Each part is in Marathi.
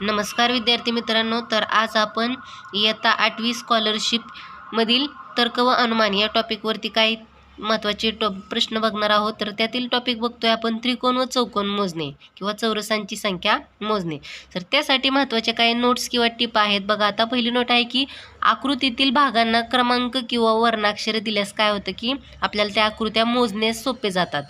नमस्कार विद्यार्थी मित्रांनो तर आज आपण इयत्ता आठवी स्कॉलरशिपमधील तर्क व अनुमान या टॉपिकवरती काही महत्त्वाचे टॉप प्रश्न बघणार आहोत. तर त्यातील टॉपिक बघतोय आपण त्रिकोण व चौकोन मोजणे किंवा चौरसांची संख्या मोजणे. तर त्यासाठी महत्त्वाचे काही नोट्स किंवा टिप आहेत. बघा आता पहिली नोट आहे की आकृतीतील भागांना क्रमांक किंवा वर्णाक्षर दिल्यास काय होतं की आपल्याला त्या आकृत्या मोजणे सोपे जातात.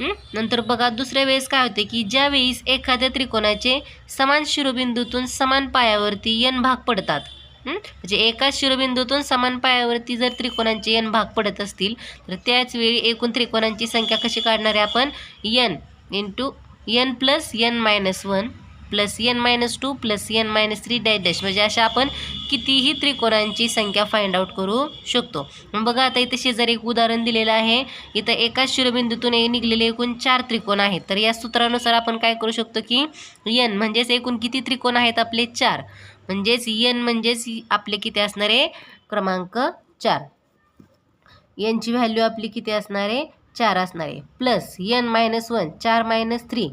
नंतर बघा दुसऱ्या वेळेस काय होते की ज्या वेळेस एखाद्या त्रिकोणाचे समान शिरोबिंदूतून समान पायावरती यन भाग पडतात म्हणजे एकाच शिरोबिंदूतून समान पायावरती जर त्रिकोणांचे यन भाग पडत असतील तर त्याचवेळी एकूण त्रिकोणांची संख्या कशी काढणार आहे आपण? N into n plus n minus one plus n minus two plus n minus three dash dash. म्हणजे अशा आपण कितीही त्रिकोणांची संख्या फाइंड आउट करू शकतो. मग बघा आता इथे शेजारी एक उदाहरण दिलेलं आहे. इथं एकाच शिरोबिंदूतून एक निघलेले एकूण चार त्रिकोण आहेत. तर या सूत्रानुसार आपण काय करू शकतो की यन म्हणजेच एकूण किती त्रिकोण आहेत आपले? चार. म्हणजेच यन म्हणजेच आपले किती असणारे? क्रमांक चार. यांची व्हॅल्यू आपली किती असणार? आहे चार असणार. आहे प्लस यन मायनस वन चार मायनस थ्री.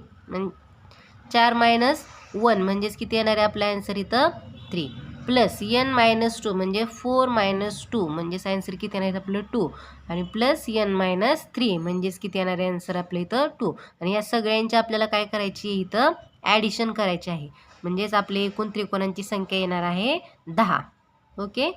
चार मायनस वन म्हणजेच किती येणार आहे आपला आन्सर इथं? Three plus N minus two म्हणजे फोर मायनस टू म्हणजेच आन्सर किती येणार आहे आपलं टू आणि प्लस यन मायनस थ्री म्हणजेच किती येणार आहे आन्सर आपलं इथं टू आणि या सगळ्यांची आपल्याला काय करायची आहे इथं? ॲडिशन करायची आहे. म्हणजेच आपले एकूण त्रिकोणांची संख्या येणार आहे दहा. ओके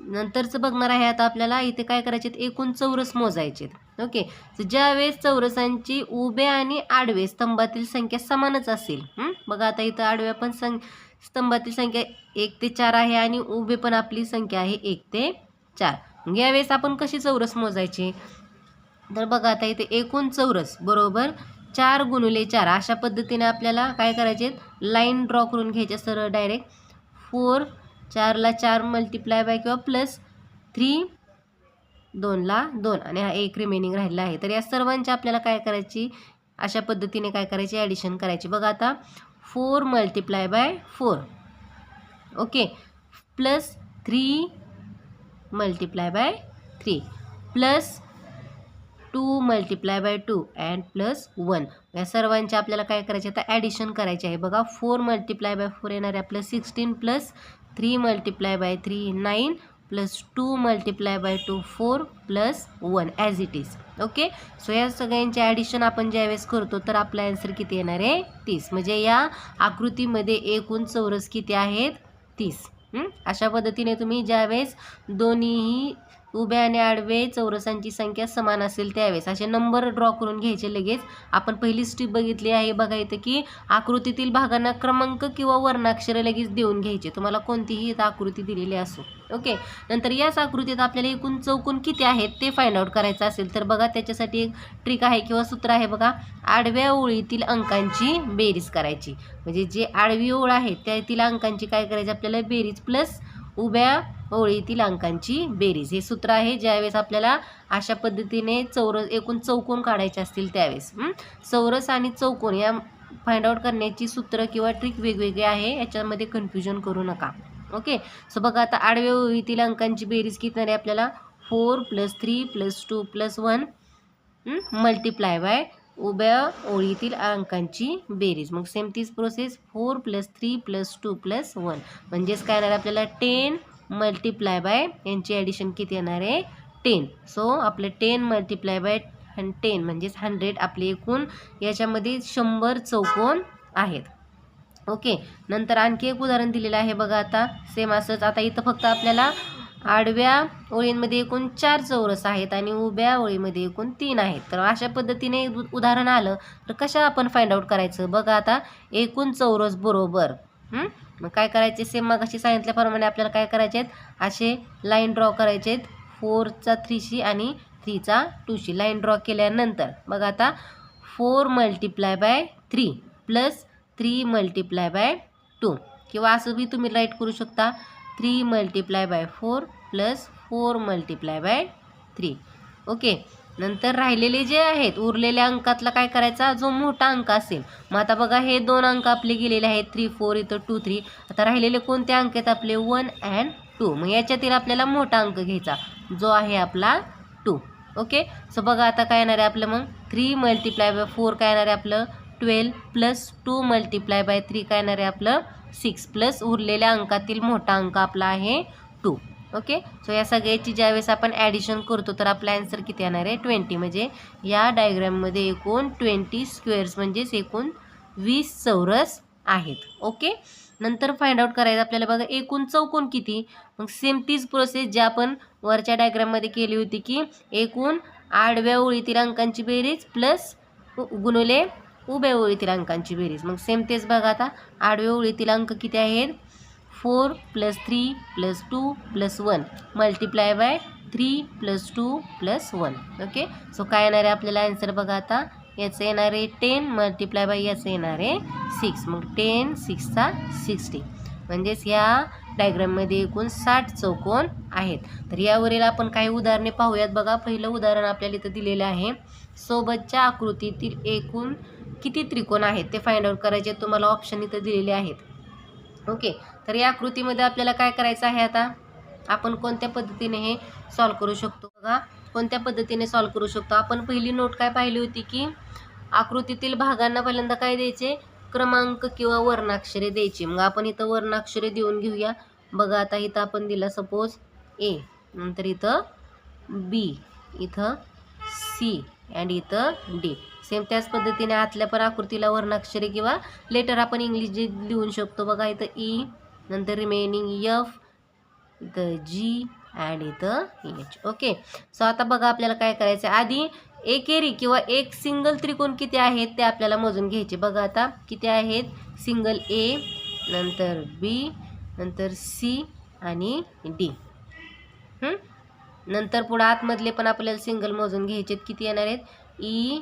नंतरचं बघणार आहे आता आपल्याला. इथे काय करायचे एकूण चौरस मोजायचे आहेत ओके. तर ज्यावेळेस चौरसांची उभे आणि आडवे स्तंभातील संख्या समानच असेल बघा आता इथं आडव्या पण सं स्तंभातील संख्या एक ते चार आहे आणि उभे पण आपली संख्या आहे एक ते चार. मग यावेळेस आपण कशी चौरस मोजायची? तर बघा आता इथे एकूण चौरस बरोबर? चार गुणुले चार अशा पद्धतीने आपल्याला काय करायचे? लाईन ड्रॉ करून घ्यायचे सरळ डायरेक्ट. फोर चारला चार मल्टिप्लाय बाय किंवा प्लस थ्री दोनला दोन आणि हा एक रिमेनिंग राहिलेला आहे. तर या सर्वांची आपल्याला काय करायची? अशा पद्धतीने काय करायची? ॲडिशन करायची. बघा आता four multiply by four okay plus three multiply by three plus two multiply by two and plus one या सर्वांचे आपल्याला काय करायचे? आता ॲडिशन करायचे आहे. बघा फोर मल्टिप्लाय बाय फोर येणार आहे आपलं sixteen plus three multiply by three nine plus two multiply by two four plus one as it is okay so या सगळ्यांचे ॲडिशन आपण ज्यावेळेस करतो तर आपला ॲन्सर किती येणार आहे? तीस. म्हणजे या आकृतीमध्ये एकूण चौरस किती आहेत? तीस. अशा पद्धतीने तुम्ही ज्यावेळेस दोन्हीही उभ्या आणि आडवे चौरसांची संख्या समान असेल त्यावेळेस. असे नंबर ड्रॉ करून घ्यायचे लगेच. आपण पहिली स्टीप बघितली आहे बघा इथं की आकृतीतील भागांना क्रमांक किंवा वर्णाक्षरं लगेच देऊन घ्यायचे. तुम्हाला कोणतीही इथं आकृती दिलेली असो. ओके? नंतर याच आकृतीत आपल्याला एकूण चौकून किती आहेत ते फाइंड आउट करायचं असेल तर बघा त्याच्यासाठी एक ट्रिक आहे किंवा सूत्र आहे बघा. आडव्या ओळीतील अंकांची बेरीज करायची. म्हणजे जे आडवी ओळ आहे त्यातील अंकांची काय करायची? आपल्याला बेरीज प्लस उभ्या ओळीतील अंकांची बेरीज. हे सूत्र आहे ज्यावेळेस आपल्याला अशा पद्धतीने चौरस एकूण चौकोन काढायचे असतील त्यावेळेस. चौरस आणि चौकोन या फाइंड आउट करण्याची सूत्र किंवा ट्रिक वेगवेगळी आहे याच्यामध्ये कन्फ्युजन करू नका. ओके सो बघा आता आडव्या ओळीतील अंकांची बेरीज किती आहे आपल्याला? Four plus three plus two plus one multiply by उभ्या ओळीतील अंकांची बेरीज. मग सेम तीच process four plus three plus two plus one म्हणजेच काय येणार आपल्याला? टेन मल्टिप्लाय बाय यांची ॲडिशन किती येणार आहे? टेन सो आपलं टेन मल्टिप्लाय बाय टेन म्हणजेच हंड्रेड आपले एकूण याच्यामध्ये शंभर चौकोन आहेत. ओके नंतर आणखी एक उदाहरण दिलेलं आहे बघा आता. सेम असंच. आता इथं फक्त आपल्याला आडव्या ओळींमध्ये एकूण चार चौरस आहेत आणि उभ्या ओळीमध्ये एकूण तीन आहेत. तर अशा पद्धतीने उ- उदाहरण आलं. तर कशा आपण फाइंड आउट करायचं? बघा आता एकूण चौरस बरोबर. मग काय करायचे? सेम मग अशी सांगितल्याप्रमाणे आपल्याला काय करायचे आहेत? असे लाईन ड्रॉ करायचे आहेत. फोरचा थ्रीशी आणि थ्रीचा टूशी लाईन ड्रॉ केल्यानंतर बघा आता four multiply by three plus three multiply by two किंवा असं बी तुम्ही राईट करू शकता. Three multiply by four plus four multiply by three okay नंतर राहिलेले जे आहेत उरलेल्या अंकातला काय करायचा? जो मोठा अंक असेल. मग आता बघा हे दोन अंक आपले गेलेले आहेत. थ्री फोर इथं टू थ्री आता राहिलेले कोणते अंक आहेत आपले? वन अँड टू मग याच्यातील आपल्याला मोठा अंक घ्यायचा. जो आहे आपला टू ओके सो बघा आता काय येणार आहे आपलं मग? थ्री मल्टिप्लाय बाय फोर काय येणार आहे आपलं? Twelve plus two multiply by three काय येणार आहे आपलं? सिक्स प्लस उरलेल्या अंकातील मोठा अंक आपला आहे टू ओके सो या सगळ्याची ज्यावेळेस आपण ॲडिशन करतो तर आपला ॲन्सर किती येणार आहे? ट्वेंटी म्हणजे या डायग्राममध्ये एकूण ट्वेंटी स्क्वेअर्स म्हणजेच एकूण वीस चौरस आहेत. ओके नंतर फाइंड आउट करायचं आपल्याला बघा एकूण चौकोन किती? मग सेम तीच प्रोसेस जी आपण वरच्या डायग्राममध्ये केली होती की एकूण आडव्या ओळीतील अंकांची बेरीज प्लस गुणुले उभ्या ओळीतील अंकांची बेरीज. मग सेम तेच बघा आता आडव्या ओळीतील अंक किती आहेत? Four plus three plus two plus one. Multiply by three plus two plus one okay so काय येणार आहे आपल्याला? आन्सर बघा आता. याचं येणार आहे टेन मल्टिप्लाय बाय याचं येणार आहे सिक्स मग टेन सिक्सचा सिक्स्टी म्हणजेच ह्या डायग्राममध्ये एकूण साठ चौकोन आहेत. तर यावरील आपण काही उदाहरणे पाहूयात बघा. पहिलं उदाहरण आपल्याला इथं दिलेलं आहे. सोबतच्या आकृतीतील एकूण किती त्रिकोण आहेत ते फाइंड आउट करायचे तुम्हाला ऑप्शन इथं दिलेले आहेत. ओके तर या आकृतीमध्ये आपल्याला काय करायचं आहे आता? आपण कोणत्या पद्धतीने हे सॉल्व करू शकतो? बघा कोणत्या पद्धतीने सॉल्व करू शकतो? आपण पहिली नोट काय पाहिली होती की आकृतीतील भागांना पहिल्यांदा काय द्यायचे? क्रमांक किंवा वर्णाक्षरे द्यायची. मग आपण इथं वर्णाक्षरे देऊन घेऊया. बघा आता इथं आपण दिला सपोज ए नंतर इथं बी इथं सी अँड इथं डी सेम त्याच पद्धतीने आतल्या पण आकृतीला वर्णाक्षरे किंवा लेटर आपण इंग्लिश जे लिहून शकतो. बघा इथं ई नंतर रिमेनिंग यफ इथं जी अँड इथं एच ओके सो आता बघा आपल्याला काय करायचं आहे आधी एकेरी किंवा एक सिंगल त्रिकोण किती आहेत ते आपल्याला मोजून घ्यायचे. बघा आता किती आहेत. सिंगल ए नंतर बी नंतर सी आणि डी नंतर पुढं आतमधले पण आपल्याला सिंगल मोजून घ्यायचे आहेत. किती येणार आहेत? E,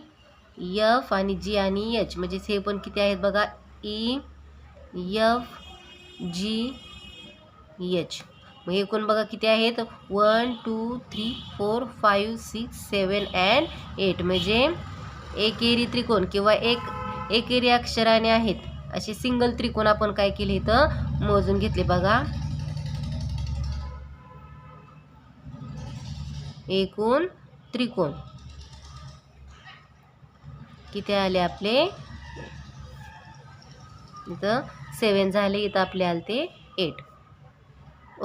ई यफ आणि जी आणि एच म्हणजे हे पण किती आहेत बघा? E, E F G H मग एकूण बघा किती आहेत? One two three four five six seven and eight म्हणजे एकेरी त्रिकोण किंवा एक एकेरी अक्षराने आहेत. असे सिंगल त्रिकोण आपण काय केले इथं? मोजून घेतले बघा. एकूण त्रिकोण. किती आले आपले? इथं सेवन झाले इथं आपले आले ते एट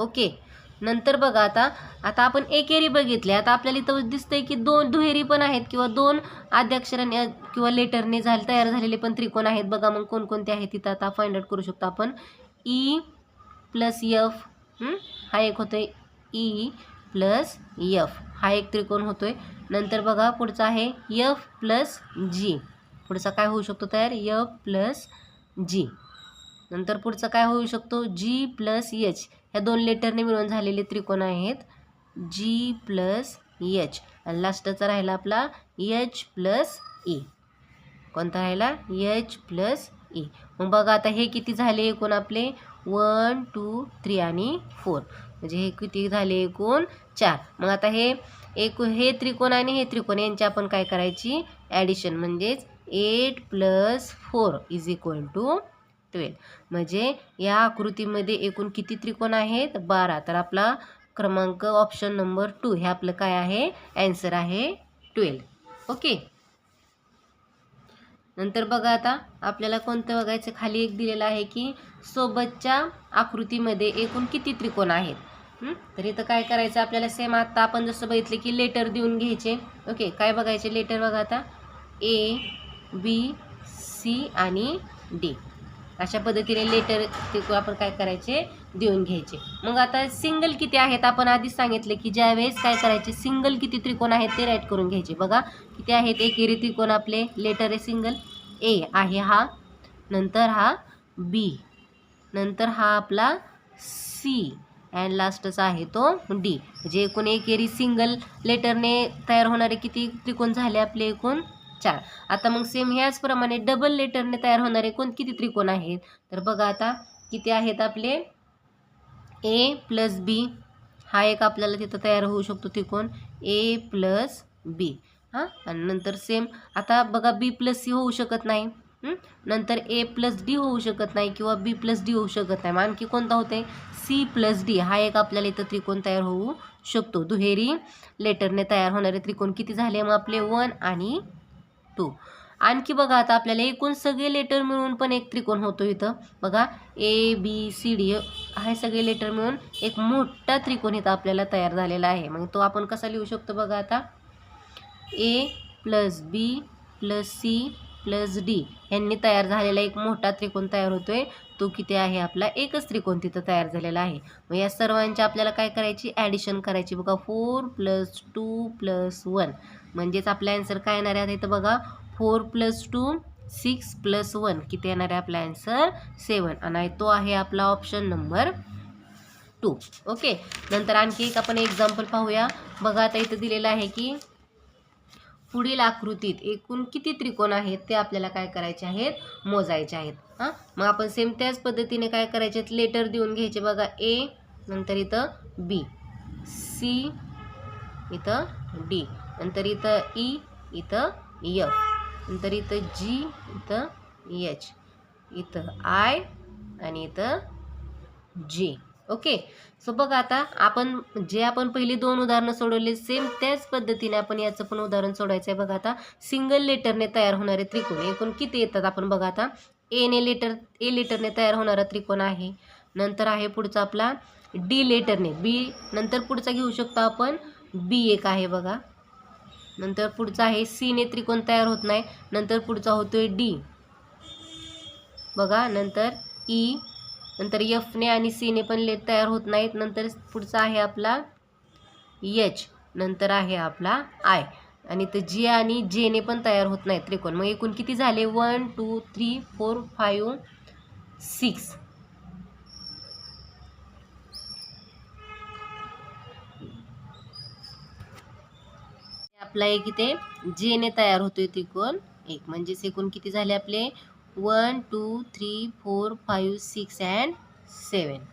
ओके नंतर बघा आता आता आपण एकेरी बघितले. आता आपल्याला इथं दिसतंय की दोन दुहेरी पण आहेत किंवा दोन आद्याक्षराने किंवा लेटरने झाले तयार झालेले पण त्रिकोण आहेत. बघा मग कोणकोणते आहेत तिथं आता फाइंड आउट करू शकतो आपण. ई प्लस यफ हा? एक होतोय ई प्लस यफ हा एक त्रिकोण होतोय. नंतर बघा पुढचा आहे यफ प्लस जी पुढचा काय होऊ शकतो तयार? यफ प्लस जी नंतर पुढचं काय होऊ शकतो? जी प्लस एच ह्या दोन लेटरने मिळून झालेले त्रिकोण आहेत. जी प्लस एच आणि लास्टचा राहिला आपला एच प्लस ई कोणता राहिला? एच प्लस ई मग बघा आता हे किती झाले एकूण आपले? वन टू थ्री आणि फोर म्हणजे हे किती झाले एकूण चार. मग आता हे एक हे त्रिकोण आणि हे त्रिकोण यांची आपण काय करायची? ॲडिशन म्हणजेच eight plus four is equal to twelve म्हणजे या आकृतीमध्ये एकूण किती त्रिकोण आहेत? बारा. तर आपला क्रमांक ऑप्शन नंबर टू हे आपलं काय आहे? ॲन्सर आहे ट्वेल्व ओके नंतर बघा आता आपल्याला कोणतं बघायचं? खाली एक दिलेलं आहे की सोबतच्या आकृतीमध्ये एकूण किती त्रिकोण आहेत? तर इथं काय करायचं? आपल्याला सेम आत्ता आपण जसं बघितलं की लेटर देऊन घ्यायचे. ओके काय बघायचे? लेटर बघा आता. ए बी सी आणि डी अशा पद्धतीने लेटर ते आपण काय करायचे? देऊन घ्यायचे. मग आता सिंगल किती आहेत? आपण आधीच सांगितले की ज्यावेळेस काय करायचे? सिंगल किती त्रिकोण आहेत ते राईट करून घ्यायचे. बघा किती आहेत? एकेरी त्रिकोण आपले. लेटर आहे सिंगल ए आहे हा. नंतर हा बी नंतर हा आपला सी अँड लास्टचा आहे तो डी म्हणजे एकूण एकेरी सिंगल लेटरने तयार होणारे किती त्रिकोण झाले आपले एकूण? चार. आता मग सेम ह्याचप्रमाणे डबल लेटरने तयार होणारे कोण? किती त्रिकोण आहेत? तर बघा आता किती आहेत आपले? ए प्लस बी हा एक आपल्याला तिथं तयार होऊ शकतो त्रिकोण. ए प्लस बी हां? आणि नंतर सेम आता बघा बी प्लस सी होऊ शकत नाही. नंतर ए प्लस डी होऊ शकत नाही किंवा बी प्लस डी होऊ शकत नाही. मग आणखी कोणता होते सी प्लस डी हा एक आपल्याला इथं त्रिकोण तयार होऊ शकतो. दुहेरी लेटरने तयार होणारे त्रिकोण किती झाले? मग आपले वन आणि शकतो आणखी बघा आता आपल्याला एकूण सगळे लेटर मिळून पण एक त्रिकोण होतो इथं. बघा ए बी सी डी हे सगळे लेटर मिळून एक मोठा त्रिकोण इथं आपल्याला तयार झालेला आहे. मग तो आपण कसा लिहू शकतो बघा आता? A plus B plus C plus D यांनी तयार झालेला एक मोठा त्रिकोण तयार होतोय. तो किती आहे आपला एकच त्रिकोण तिथं तयार झालेला आहे. मग या सर्वांच्या आपल्याला काय करायची? ॲडिशन करायची. बघा four plus two plus one म्हणजेच आपला ॲन्सर काय येणार आहे इथं बघा? Four plus two six plus one किती येणार आहे आपला ॲन्सर सेवन आणि तो आहे आपला ऑप्शन नंबर टू ओके नंतर आणखी एक आपण एक्झाम्पल पाहूया. बघा आता इथं दिलेलं आहे की पुढील आकृतीत एकूण किती त्रिकोण आहेत ते आपल्याला काय करायचे आहेत? मोजायचे आहेत. हां? मग आपण सेम त्याच पद्धतीने काय करायचे लेटर देऊन घ्यायचे बघा. ए नंतर इथं बी सी इथं डी नंतर इथं ई इथं यफ नंतर इथं जी इथं एच इथं आय आणि इथं जी ओके? सो बघा आता आपण जे आपण पहिली दोन उदाहरणं सोडवले सेम त्याच पद्धतीने आपण याचं पण उदाहरण सोडायचं आहे बघा आता सिंगल लेटरने तयार होणारे त्रिकोण एकूण किती येतात आपण बघा आता? एने लेटर ए लेटरने तयार होणारा त्रिकोण आहे. नंतर आहे पुढचा आपला डी लेटरने बी नंतर पुढचा घेऊ शकतो आपण? बी एक आहे बघा. नंतर पुढचा आहे सीने त्रिकोण तयार होत नाही. नंतर पुढचा होतोय डी बघा नंतर ई नंतर यफने आणि सीने पण लेट तयार होत नाहीत. नंतर पुढचा आहे आपला एच नंतर आहे आपला आय आणि तर जी आणि जेने पण तयार होत नाहीत त्रिकोण. मग एकूण किती झाले? One two three four five six आपला एक इथे जेने तयार होतोय त्रिकोण. एक. म्हणजेच एकूण किती झाले आपले? One two three four five six and seven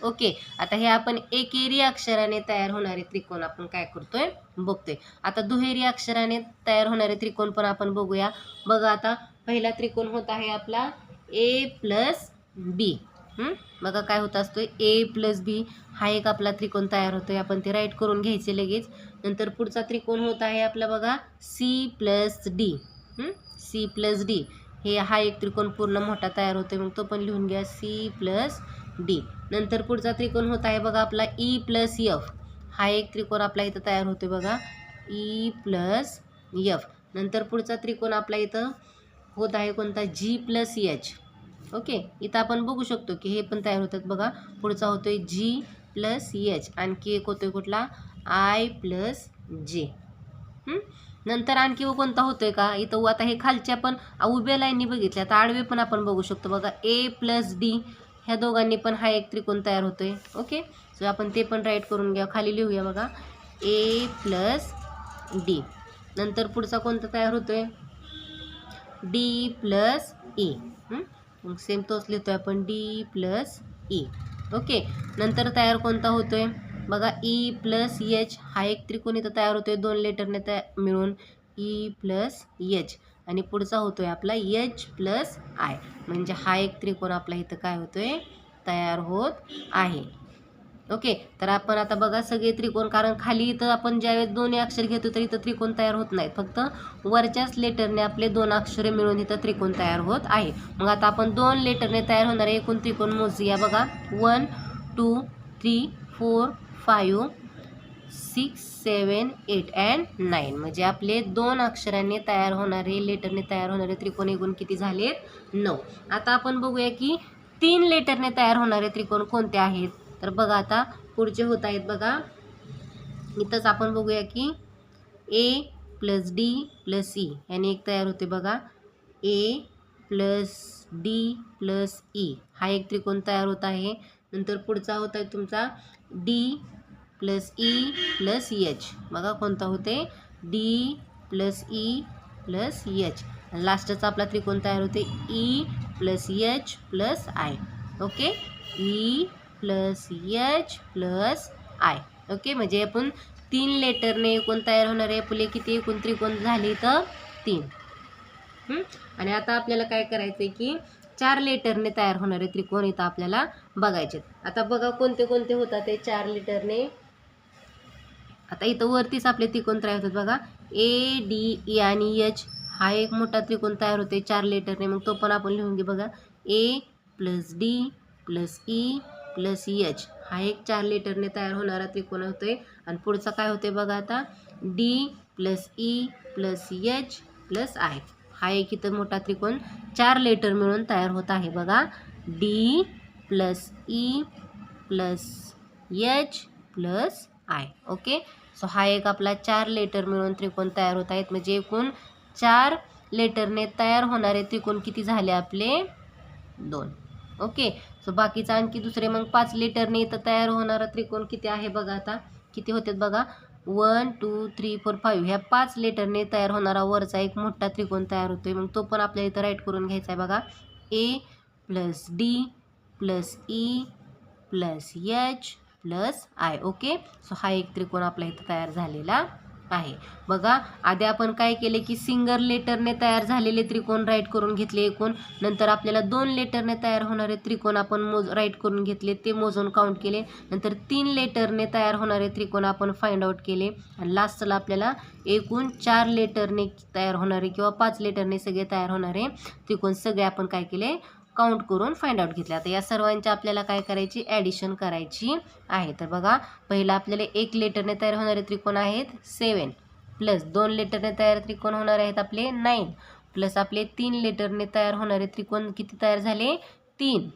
okay आता हे आपण एकेरी अक्षराने तयार होणारे त्रिकोण आपण काय करतोय? बघतोय. आता दुहेरी अक्षराने तयार होणारे त्रिकोण पण आपण बघूया. बघा आता पहिला त्रिकोण होत आहे आपला ए प्लस बी बघा काय होत असतोय? ए प्लस बी हा एक आपला त्रिकोण तयार होतोय. आपण ते राईट करून घ्यायचे लगेच. नंतर पुढचा त्रिकोण होत आहे आपला बघा C plus D C plus D हे हा एक त्रिकोण पूर्ण मोठा तयार होतो मग तो पण लिहून घ्या सी प्लस डी नंतर पुढचा त्रिकोण होत आहे बघा आपला ई प्लस यफ हा एक त्रिकोण आपला इथं तयार होतो बघा. ई प्लस यफ नंतर पुढचा त्रिकोण आपला इथं होत आहे कोणता? G plus H okay? इथं आपण बघू शकतो की हे पण तयार होतात बघा. पुढचा होतोय जी प्लस एच आणखी एक होतोय कुठला? आय प्लस जे नंतर आणखी व कोणता होतोय का? इथं आता हे खालच्या पण उभ्या लाईननी बघितल्या. आता आडवे पण आपण बघू शकतो. बघा ए प्लस डी ह्या दोघांनी पण हा एक त्रिकोण तयार होतोय. ओके सो आपण ते पण राईट करून घ्या. खाली लिहूया बघा. ए प्लस डी नंतर पुढचा कोणता तयार होतोय? डी प्लस ई मग सेम तोच लिहितोय आपण. डी प्लस ई ओके नंतर तयार कोणता होतोय? बघा ई प्लस एच हा एक त्रिकोण इथं तयार होतोय. दोन लेटरने तया मिळून ई प्लस एच आणि पुढचा होतोय आपला एच प्लस आय म्हणजे हा एक त्रिकोण आपला इथं काय होतोय? तयार होत आहे. ओके तर आपण आता बघा सगळे त्रिकोण कारण खाली इथं आपण ज्यावेळेस दोन्ही अक्षर घेतो तर इथं त्रिकोण तयार होत नाहीत फक्त वरच्याच लेटरने आपले दोन अक्षरे मिळून इथं त्रिकोण तयार होत आहे. मग आता आपण दोन लेटरने तयार होणारे एकूण त्रिकोण मोजूया बघा. One two three four five six seven eight and nine म्हणजे आपले दोन अक्षरांनी तयार होणारे लेटरने तयार होणारे त्रिकोण एकूण किती झालेत? नऊ. आता आपण बघूया की तीन लेटरने तयार होणारे त्रिकोण कोणते आहेत? तर बघा आता पुढचे होत आहेत बघा. इथंच आपण बघूया की A plus D plus E याने एक तयार होते बघा. A plus D plus E हा एक त्रिकोण तयार होत आहे. नंतर पुढचा होत आहे तुमचा D plus E plus H. बघा कोणता होते? D plus E plus H. लास्टचा आपला त्रिकोण तयार होते. E plus H plus I. Okay? E plus H plus I. Okay? म्हणजे आपण तीन लेटरने एकूण तयार होणारे आपले किती? एकूण त्रिकोण झाले तर तीन. आणि आता आपल्याला काय करायचं आहे की चार लेटरने तयार होणारे त्रिकोण इथं आपल्याला बघायचे आता बघा कोणते कोणते होतात ते चार लेटरने? आता इथं वरतीच आपले त्रिकोण तयार होतात बघा. ए डी ई आणि एच हा एक मोठा त्रिकोण तयार होते चार लेटरने. मग तो पण आपण लिहून घे बघा. A plus D plus E plus H हा एक चार लेटरने तयार होणारा त्रिकोण होतोय. आणि पुढचा काय होते बघा आता? D plus E plus H plus I हा एक इथं मोठा त्रिकोण चार लेटर मिळून तयार होत आहे बघा. D plus E plus H plus I okay? So हा एक आपला चार लेटर मिळून त्रिकोण तयार होत आहेत. म्हणजे एकूण चार लेटरने तयार होणारे त्रिकोण किती झाले आपले? दोन. ओके. सो बाकीचा आणखी दुसरे मग पाच लिटरने इथं तयार होणारा त्रिकोण किती आहे बघा आता. किती होतात बघा? One two three four five. ह्या पाच लिटरने तयार होणारा वरचा एक मोठा त्रिकोण तयार होतोय. मग तो पण आपल्याला इथं राईट करून घ्यायचा आहे बघा. A plus D plus E plus H plus I okay? So हा एक त्रिकोण आपला इथं तयार झालेला आहे. बघा आधी आपण काय केले की सिंगल लेटरने तयार झालेले त्रिकोण राईट करून घेतले एकूण. नंतर आपल्याला दोन लेटरने तयार होणारे त्रिकोण आपण मोज राईट करून घेतले ते मोजून काउंट केले. नंतर तीन लेटरने तयार होणारे त्रिकोण आपण फाइंड आउट केले. आणि लास्टला आपल्याला एकूण चार लेटरने तयार होणारे किंवा पाच लेटरने सगळे तयार होणारे त्रिकोण सगळे आपण काय केले? काउंट करून फाइंड आउट घेतल्या आता या सर्वांच्या आपल्याला काय करायची? ॲडिशन करायची आहे. तर बघा पहिला आपल्याला एक लेटरने तयार होणारे त्रिकोण आहेत सेवन प्लस दोन लेटरने तयार त्रिकोण होणारे आहेत आपले नाईन प्लस आपले तीन लेटरने तयार होणारे त्रिकोण किती तयार झाले? तीन.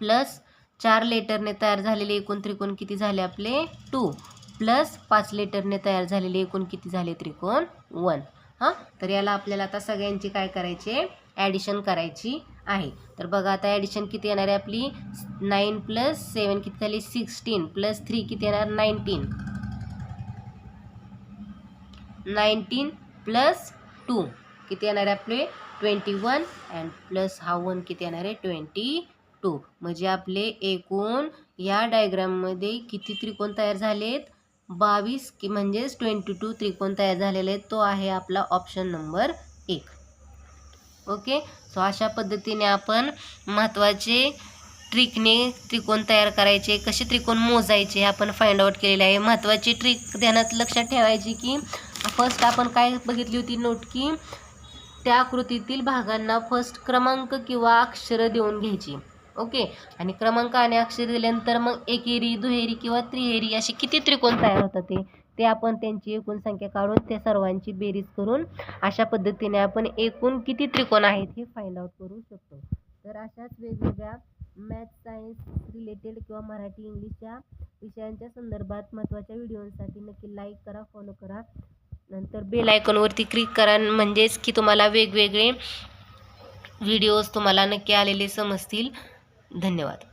प्लस चार लेटरने तयार झालेले एकूण त्रिकोण किती झाले आपले? टू प्लस पाच लेटरने तयार झालेले एकूण किती झाले त्रिकोण? वन हां? तर याला आपल्याला आता सगळ्यांची काय करायचे? ॲडिशन करायची. आहे. तर बघा आता ॲडिशन किती येणार आहे आपली? नाईन प्लस सेवन किती झाली? सिक्स्टीन प्लस थ्री किती येणार? नाईन्टीन नाईन्टीन प्लस टू किती येणार आहे आपले? ट्वेंटी वन अँड प्लस हा वन किती येणार आहे? ट्वेंटी टू म्हणजे आपले एकूण या डायग्राममध्ये किती त्रिकोण तयार झालेत? बावीस की म्हणजेच ट्वेंटी टू त्रिकोण तयार झालेले आहेत. तो आहे आपला ऑप्शन नंबर एक. ओके सो अशा पद्धतीने आपण महत्त्वाचे ट्रिकने त्रिकोण तयार करायचे कसे त्रिकोण मोजायचे हे आपण फाइंड आउट केलेले आहे. महत्त्वाची ट्रिक ध्यानात लक्षात ठेवायची की फर्स्ट आपण काय बघितली होती नोट की त्या आकृतीतील भागांना फर्स्ट क्रमांक किंवा अक्षरं देऊन घ्यायची. ओके? आणि क्रमांक आणि अक्षर दिल्यानंतर मग एकेरी दुहेरी किंवा त्रिहेरी असे किती त्रिकोण तयार होतात ते? ते आपण त्यांची एकूण संख्या काढून त्या सर्वांची बेरीज करून अशा पद्धतीने आपण एकूण किती त्रिकोण आहेत हे फाइंड आउट करू शकतो. तर अशाच वेगवेगळ्या मॅथ सायन्स रिलेटेड किंवा मराठी इंग्लिशच्या विषयांच्या संदर्भात महत्त्वाच्या व्हिडिओसाठी नक्की लाईक करा फॉलो करा. नंतर बेल आयकॉनवरती क्लिक करा म्हणजेच की तुम्हाला वेगवेगळे व्हिडिओज तुम्हाला नक्की आलेले समजतील. धन्यवाद.